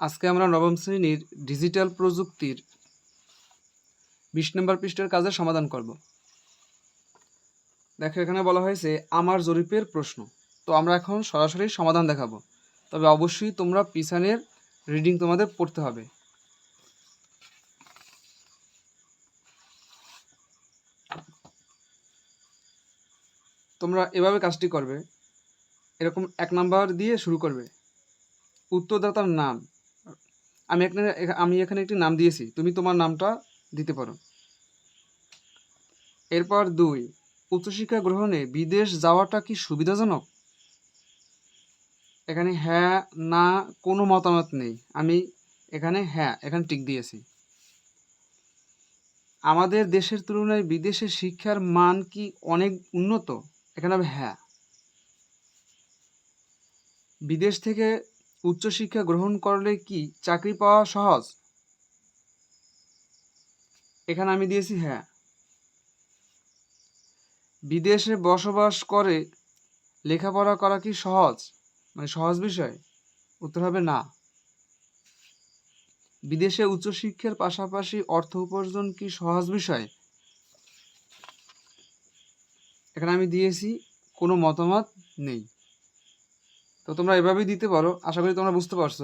আজকে আমরা নবম শ্রেণির ডিজিটাল প্রযুক্তির বিশ নম্বর পৃষ্ঠের কাজের সমাধান করব। দেখো, এখানে বলা হয়েছে, আমার জরিপের প্রশ্ন। তো আমরা এখন সরাসরি সমাধান দেখাবো। তবে অবশ্যই তোমরা পিছনের রিডিং তোমাদের পড়তে হবে। তোমরা এভাবে কাজটি করবে। এরকম এক নাম্বার দিয়ে শুরু করবে। উত্তরদাতার নাম। আমি এখানে আমি এখানে একটি নাম দিয়েছি। তুমি তোমার নামটা দিতে পারো। এরপর দুই, উচ্চশিক্ষা গ্রহণে বিদেশ যাওয়াটা কি সুবিধাজনক? এখানে হ্যাঁ না, কোনো মতামত নেই। আমি এখানে হ্যাঁ এখানে টিক দিয়েছি। আমাদের দেশের তুলনায় বিদেশে শিক্ষার মান কি অনেক উন্নত? এখানে হ্যাঁ। বিদেশ থেকে উচ্চশিক্ষা গ্রহণ করলে কি চাকরি পাওয়া সহজ? এখানে আমি দিয়েছি হ্যাঁ। বিদেশে বসবাস করে লেখাপড়া করা কি সহজ? মানে সহজ বিষয়? উত্তর হবে না। বিদেশে উচ্চশিক্ষার পাশাপাশি অর্থ উপার্জন কি সহজ বিষয়? এখানে আমি দিয়েছি, কোনো মতামত নেই। তো তোমরা এভাবেই দিতে পারো। আশা করি তোমরা বুঝতে পারছ।